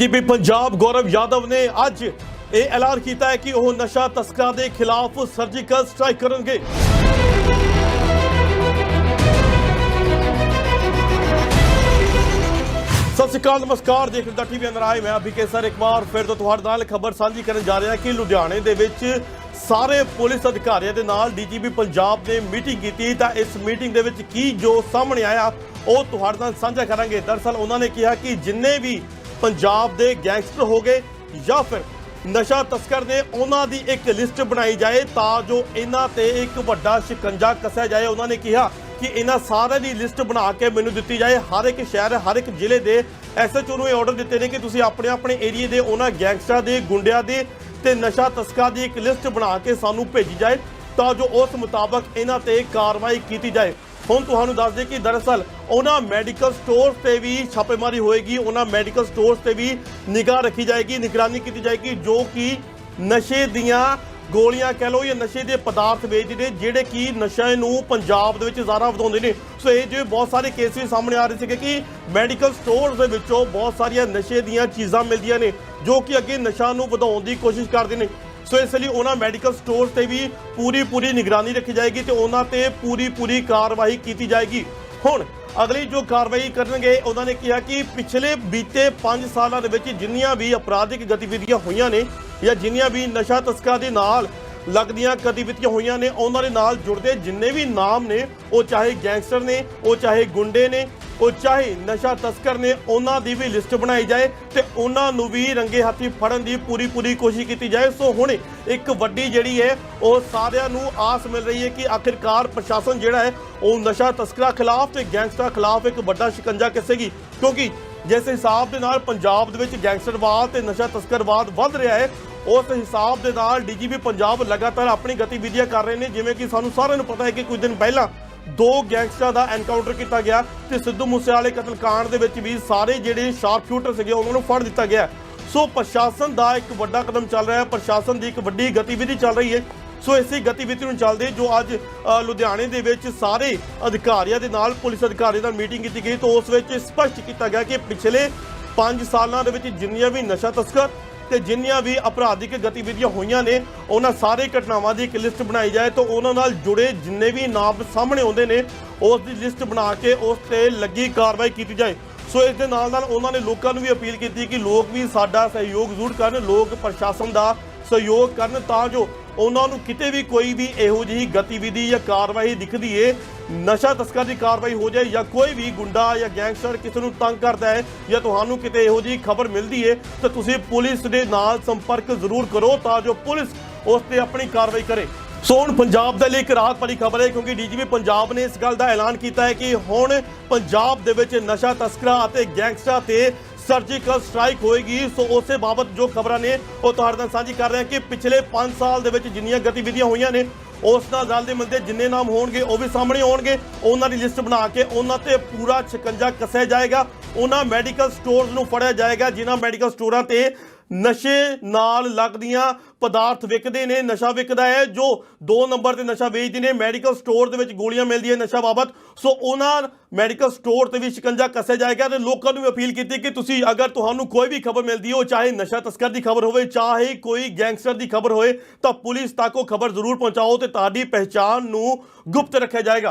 GP Punjab ਗੌਰਵ ਯਾਦਵ ਨੇ ਅੱਜ ਇਹ ਐਲਾਨ ਕੀਤਾ ਹੈ ਕਿ ਉਹ ਨਸ਼ਾ ਤਸਕਰਾਂ ਦੇ ਖਿਲਾਫ ਸਰਜੀਕਲ ਸਟ੍ਰਾਈਕ ਕਰਨਗੇ। ਸਤਿ ਸ਼੍ਰੀ ਅਕਾਲ, ਨਮਸਕਾਰ। ਦੇਖ ਰਹੇ ਦਾ ਟੀਵੀ ਅੰਦਰ ਆਏ ਮੈਂ ਅਭਿਕੇ ਸਰ। ਇੱਕ ਵਾਰ ਫਿਰ ਤੋਂ ਤੁਹਾਡੇ ਨਾਲ ਖਬਰ ਸਾਂਝੀ ਕਰਨ ਜਾ ਰਿਹਾ ਕਿ ਲੁਧਿਆਣੇ ਦੇ ਵਿੱਚ ਸਾਰੇ ਪੁਲਿਸ ਅਧਿਕਾਰੀਆਂ ਦੇ ਨਾਲ ਡੀਜੀਪੀ ਪੰਜਾਬ ਨੇ ਮੀਟਿੰਗ ਕੀਤੀ। ਤਾਂ ਇਸ ਮੀਟਿੰਗ ਦੇ ਵਿੱਚ ਕੀ ਜੋ ਸਾਹਮਣੇ ਆਇਆ, ਉਹ ਤੁਹਾਡੇ ਨਾਲ ਸਾਂਝਾ ਕਰਾਂਗੇ। ਦਰਸਲ ਉਹਨਾਂ ਨੇ ਕਿਹਾ ਕਿ ਜਿੰਨੇ ਵੀ ਪੰਜਾਬ ਦੇ ਗੈਂਗਸਟਰ ਹੋ ਗਏ ਜਾਂ ਫਿਰ ਨਸ਼ਾ ਤਸਕਰ ਨੇ ਉਹਨਾਂ ਦੀ ਇੱਕ ਲਿਸਟ ਬਣਾਈ ਜਾਏ ਤਾਂ ਜੋ ਇਹਨਾਂ ਤੇ ਇੱਕ ਵੱਡਾ ਸ਼ਿਕੰਜਾ ਕੱਸਿਆ ਜਾਏ। ਉਹਨਾਂ ਨੇ ਕਿਹਾ ਕਿ ਇਹਨਾਂ ਸਾਰਿਆਂ ਦੀ ਲਿਸਟ ਬਣਾ ਕੇ ਮੈਨੂੰ ਦਿੱਤੀ ਜਾਏ। ਹਰ ਇੱਕ ਸ਼ਹਿਰ, ਹਰ ਇੱਕ ਜ਼ਿਲ੍ਹੇ ਦੇ ਐਸਐਚਓ ਨੂੰ ਇਹ ਆਰਡਰ ਦਿੱਤੇ ਨੇ ਕਿ ਤੁਸੀਂ ਆਪਣੇ ਆਪਣੇ ਏਰੀਏ ਦੇ ਉਹਨਾਂ ਗੈਂਗਸਟਰਾਂ ਦੇ, ਗੁੰਡਿਆਂ ਦੇ ਤੇ ਨਸ਼ਾ ਤਸਕਰਾਂ ਦੀ ਇੱਕ ਲਿਸਟ ਬਣਾ ਕੇ ਸਾਨੂੰ ਭੇਜੀ ਜਾਏ ਤਾਂ ਜੋ ਉਸ ਮੁਤਾਬਕ ਇਹਨਾਂ ਤੇ ਕਾਰਵਾਈ ਕੀਤੀ ਜਾਏ। ਹੁਣ ਤੁਹਾਨੂੰ ਦੱਸ ਦੇ ਕਿ ਦਰਅਸਲ ਉਹਨਾਂ ਮੈਡੀਕਲ ਸਟੋਰਸ ਤੇ ਵੀ ਛਾਪੇਮਾਰੀ ਹੋਏਗੀ, ਉਹਨਾਂ ਮੈਡੀਕਲ ਸਟੋਰਸ ਤੇ ਵੀ ਨਿਗਾਹ ਰੱਖੀ ਜਾਏਗੀ, ਨਿਗਰਾਨੀ ਕੀਤੀ ਜਾਏਗੀ, ਜੋ ਕਿ ਨਸ਼ੇ ਦੀਆਂ ਗੋਲੀਆਂ ਕਹਿ ਲਓ ਜਾਂ ਨਸ਼ੇ ਦੇ ਪਦਾਰਥ ਵੇਚਦੇ ਨੇ, ਜਿਹੜੇ ਕਿ ਨਸ਼ੇ ਨੂੰ ਪੰਜਾਬ ਦੇ ਵਿੱਚ ਜ਼ਿਆਦਾ ਵਧਾਉਂਦੇ ਨੇ। ਸੋ ਇਹ ਜਿਵੇਂ ਬਹੁਤ ਸਾਰੇ ਕੇਸ ਵੀ ਸਾਹਮਣੇ ਆ ਰਹੇ ਸੀਗੇ ਕਿ ਮੈਡੀਕਲ ਸਟੋਰਸ ਦੇ ਵਿੱਚੋਂ ਬਹੁਤ ਸਾਰੀਆਂ ਨਸ਼ੇ ਦੀਆਂ ਚੀਜ਼ਾਂ ਮਿਲਦੀਆਂ ਨੇ, ਜੋ ਕਿ ਅੱਗੇ ਨਸ਼ਾ ਨੂੰ ਵਧਾਉਣ ਦੀ ਕੋਸ਼ਿਸ਼ ਕਰਦੇ ਨੇ। ਸੋ ਇਸ ਲਈ ਉਹਨਾਂ ਮੈਡੀਕਲ ਸਟੋਰਸ ਤੇ ਵੀ ਪੂਰੀ ਪੂਰੀ ਨਿਗਰਾਨੀ ਰੱਖੀ ਜਾਏਗੀ ਤੇ ਉਹਨਾਂ ਤੇ ਪੂਰੀ ਪੂਰੀ ਕਾਰਵਾਈ ਕੀਤੀ ਜਾਏਗੀ। ਹੁਣ ਅਗਲੀ ਜੋ ਕਾਰਵਾਈ ਕਰਨਗੇ, ਉਹਨਾਂ ਨੇ ਕਿਹਾ ਕਿ ਪਿਛਲੇ ਬੀਤੇ 5 ਸਾਲਾਂ ਦੇ ਵਿੱਚ ਜਿੰਨੀਆਂ ਵੀ ਅਪਰਾਧਿਕ ਗਤੀਵਿਧੀਆਂ ਹੋਈਆਂ ਨੇ ਜਾਂ ਜਿੰਨੀਆਂ ਵੀ ਨਸ਼ਾ ਤਸਕਰਾਂ ਦੇ ਨਾਲ ਲੱਗਦੀਆਂ ਗਤੀਵਿਧੀਆਂ ਹੋਈਆਂ ਨੇ, ਉਹਨਾਂ ਦੇ ਨਾਲ ਜੁੜਦੇ ਜਿੰਨੇ ਵੀ ਨਾਮ ਨੇ, ਉਹ ਚਾਹੇ ਗੈਂਗਸਟਰ ਨੇ, ਉਹ ਚਾਹੇ ਗੁੰਡੇ ਨੇ ਉਹ ਚਾਹੇ ਨਸ਼ਾ ਤਸਕਰ ਨੇ, ਉਹਨਾਂ ਦੀ ਵੀ ਲਿਸਟ ਬਣਾਈ ਜਾਏ ਤੇ ਉਹਨਾਂ ਨੂੰ ਵੀ ਰੰਗੇ ਹੱਥੀ ਫੜਨ ਦੀ ਪੂਰੀ ਪੂਰੀ ਕੋਸ਼ਿਸ਼ ਕੀਤੀ ਜਾਏ। ਸੋ ਹੁਣ ਇੱਕ ਵੱਡੀ ਜਿਹੜੀ ਹੈ, ਉਹ ਸਾਰਿਆਂ ਨੂੰ ਆਸ ਮਿਲ ਰਹੀ ਹੈ ਕਿ ਆਖਿਰਕਾਰ ਪ੍ਰਸ਼ਾਸਨ ਜਿਹੜਾ ਹੈ, ਉਹ ਨਸ਼ਾ ਤਸਕਰਾਂ ਖਿਲਾਫ ਤੇ ਗੈਂਗਸਟਰਾਂ ਖਿਲਾਫ ਇੱਕ ਵੱਡਾ ਸ਼ਿਕੰਜਾ ਕੱਸੇਗੀ। ਕਿਉਂਕਿ ਜਿਸ ਹਿਸਾਬ ਦੇ ਨਾਲ ਪੰਜਾਬ ਦੇ ਵਿੱਚ ਗੈਂਗਸਟਰਵਾਦ ਤੇ ਨਸ਼ਾ ਤਸਕਰਵਾਦ ਵੱਧ ਰਿਹਾ ਹੈ, ਉਸ ਹਿਸਾਬ ਦੇ ਨਾਲ ਡੀਜੀਪੀ ਪੰਜਾਬ ਲਗਾਤਾਰ ਆਪਣੀ ਗਤੀਵਿਧੀਆਂ ਕਰ ਰਹੇ ਨੇ। ਜਿਵੇਂ ਕਿ ਸਾਨੂੰ ਸਾਰਿਆਂ ਨੂੰ ਪਤਾ ਹੈ ਕਿ ਕੁਝ ਦਿਨ ਪਹਿਲਾਂ ਦੋ ਗੈਂਗਸਟਰਾਂ ਦਾ ਐਨਕਾਊਂਟਰ ਕੀਤਾ ਗਿਆ ਤੇ ਸਿੱਧੂ ਮੂਸੇਵਾਲੇ ਕਤਲकांड ਦੇ ਵਿੱਚ ਵੀ ਸਾਰੇ ਜਿਹੜੇ ਸ਼ਾਰਪ ਸ਼ੂਟਰ ਸੀਗੇ, ਉਹਨਾਂ ਨੂੰ ਫੜ ਦਿੱਤਾ ਗਿਆ। ਸੋ ਪ੍ਰਸ਼ਾਸਨ ਦਾ ਇੱਕ ਵੱਡਾ ਕਦਮ ਚੱਲ ਰਿਹਾ ਹੈ, ਪ੍ਰਸ਼ਾਸਨ ਦੀ ਇੱਕ ਵੱਡੀ ਗਤੀਵਿਧੀ ਚੱਲ ਰਹੀ ਹੈ। ਸੋ ਇਸੇ ਗਤੀਵਿਧੀ ਨੂੰ ਚੱਲਦੇ ਜੋ ਅੱਜ ਲੁਧਿਆਣੇ ਦੇ ਵਿੱਚ ਸਾਰੇ ਅਧਿਕਾਰੀਆਂ ਦੇ ਨਾਲ ਪੁਲਿਸ ਅਧਿਕਾਰੀਆਂ ਨਾਲ ਮੀਟਿੰਗ ਕੀਤੀ ਗਈ। ਤਾਂ ਉਸ ਵਿੱਚ ਸਪਸ਼ਟ ਕੀਤਾ ਗਿਆ ਕਿ ਪਿਛਲੇ 5 ਸਾਲਾਂ ਦੇ ਵਿੱਚ ਜਿੰਨੀਆਂ ਵੀ ਨਸ਼ਾ ਤਸਕਰ ਤੇ ਜਿੰਨੀਆਂ ਵੀ ਅਪਰਾਧਿਕ ਗਤੀਵਿਧੀਆਂ ਹੋਈਆਂ ਨੇ, ਉਹਨਾਂ ਸਾਰੇ ਘਟਨਾਵਾਂ ਦੀ ਇੱਕ ਲਿਸਟ ਬਣਾਈ ਜਾਏ ਤਾਂ ਉਹਨਾਂ ਨਾਲ ਜੁੜੇ ਜਿੰਨੇ ਵੀ ਨਾਮ ਸਾਹਮਣੇ ਆਉਂਦੇ ਨੇ, ਉਸ ਦੀ ਲਿਸਟ ਬਣਾ ਕੇ ਉਸ ਤੇ ਲੱਗੀ ਕਾਰਵਾਈ ਕੀਤੀ ਜਾਏ। ਸੋ ਇਸ ਦੇ ਨਾਲ ਨਾਲ ਉਹਨਾਂ ਨੇ ਲੋਕਾਂ ਨੂੰ ਵੀ ਅਪੀਲ ਕੀਤੀ ਕਿ ਲੋਕ ਵੀ ਸਾਡਾ ਸਹਿਯੋਗ ਜ਼ਰੂਰ ਕਰਨ, ਲੋਕ ਪ੍ਰਸ਼ਾਸਨ ਦਾ ਸਹਿਯੋਗ ਕਰਨ ਤਾਂ ਜੋ ਉਹਨਾਂ ਨੂੰ ਕਿਤੇ ਵੀ ਕੋਈ ਵੀ ਇਹੋ ਜਿਹੀ ਗਤੀਵਿਧੀ ਜਾਂ ਕਾਰਵਾਈ ਦਿਖਦੀ ਏ, ਨਸ਼ਾ ਤਸਕਰ ਦੀ ਕਾਰਵਾਈ ਹੋ ਜਾਏ ਜਾਂ ਕੋਈ ਵੀ ਗੁੰਡਾ ਜਾਂ ਗੈਂਗਸਟਰ ਕਿਸੇ ਨੂੰ ਤੰਗ ਕਰਦਾ ਹੈ ਜਾਂ ਤੁਹਾਨੂੰ ਕਿਤੇ ਇਹੋ ਜਿਹੀ ਖਬਰ ਮਿਲਦੀ ਏ, ਤਾਂ ਤੁਸੀਂ ਪੁਲਿਸ ਦੇ ਨਾਲ ਸੰਪਰਕ ਜ਼ਰੂਰ ਕਰੋ ਤਾਂ ਜੋ ਪੁਲਿਸ ਉਸ ਤੇ ਆਪਣੀ ਕਾਰਵਾਈ ਕਰੇ। ਸੋ ਹੁਣ ਪੰਜਾਬ ਦੇ ਲਈ ਇੱਕ ਰਾਹਤ ਭਰੀ ਖਬਰ ਹੈ ਕਿਉਂਕਿ ਡੀਜੀਪੀ ਪੰਜਾਬ ਨੇ ਇਸ ਗੱਲ ਦਾ ਐਲਾਨ ਕੀਤਾ ਹੈ ਕਿ ਹੁਣ ਪੰਜਾਬ ਦੇ ਵਿੱਚ ਨਸ਼ਾ ਤਸਕਰਾਂ ਅਤੇ ਗੈਂਗਸਟਰਾਂ ਤੇ ਸਰਜੀਕਲ ਸਟ੍ਰਾਈਕ ਹੋਏਗੀ। ਸੋ ਉਸੇ ਬਾਬਤ ਜੋ ਖਬਰਾਂ ਨੇ, ਉਹ ਤੁਹਾਡੇ ਨਾਲ ਸਾਂਝੀ ਕਰ ਰਹੇ ਹਾਂ ਕਿ ਪਿਛਲੇ 5 ਸਾਲ ਦੇ ਵਿੱਚ ਜਿੰਨੀਆਂ ਗਤੀਵਿਧੀਆਂ ਹੋਈਆਂ ਨੇ, ਉਸ ਨਾਲ ਰਲਦੇ ਮਿਲਦੇ ਜਿੰਨੇ ਨਾਮ ਹੋਣਗੇ, ਉਹ ਵੀ ਸਾਹਮਣੇ ਆਉਣਗੇ। ਉਹਨਾਂ ਦੀ ਲਿਸਟ ਬਣਾ ਕੇ ਉਹਨਾਂ ਤੇ ਪੂਰਾ ਸ਼ਿਕੰਜਾ ਕੱਸਿਆ ਜਾਏਗਾ। ਉਹਨਾਂ ਮੈਡੀਕਲ ਸਟੋਰਸ ਨੂੰ ਫੜਿਆ ਜਾਏਗਾ, ਜਿਨ੍ਹਾਂ ਮੈਡੀਕਲ ਸਟੋਰਾਂ ਤੇ ਨਸ਼ੇ ਨਾਲ ਲੱਗਦੀਆਂ ਪਦਾਰਥ ਵਿਕਦੇ ਨੇ, ਨਸ਼ਾ ਵਿਕਦਾ ਹੈ, ਜੋ 2 ਨੰਬਰ ਤੇ ਨਸ਼ਾ ਵੇਚਦੇ ਨੇ ਮੈਡੀਕਲ ਸਟੋਰ ਦੇ ਵਿੱਚ ਗੋਲੀਆਂ ਮਿਲਦੀਆਂ ਨਸ਼ਾ ਬਾਬਤ। ਸੋ ਉਹਨਾਂ ਮੈਡੀਕਲ ਸਟੋਰ ਤੇ ਵੀ ਸ਼ਿਕੰਜਾ ਕੱਸਿਆ ਜਾਏਗਾ ਤੇ ਲੋਕਾਂ ਨੂੰ ਵੀ ਅਪੀਲ ਕੀਤੀ ਕਿ ਤੁਸੀਂ ਅਗਰ ਤੁਹਾਨੂੰ ਕੋਈ ਵੀ ਖਬਰ ਮਿਲਦੀ ਹੋ, ਚਾਹੇ ਨਸ਼ਾ ਤਸਕਰ ਦੀ ਖਬਰ ਹੋਵੇ, ਚਾਹੇ ਕੋਈ ਗੈਂਗਸਟਰ ਦੀ ਖਬਰ ਹੋਵੇ, ਤਾਂ ਪੁਲਿਸ ਤੱਕ ਉਹ ਖਬਰ ਜ਼ਰੂਰ ਪਹੁੰਚਾਓ ਤੇ ਤੁਹਾਡੀ ਪਹਿਚਾਣ ਨੂੰ ਗੁਪਤ ਰੱਖਿਆ ਜਾਏਗਾ।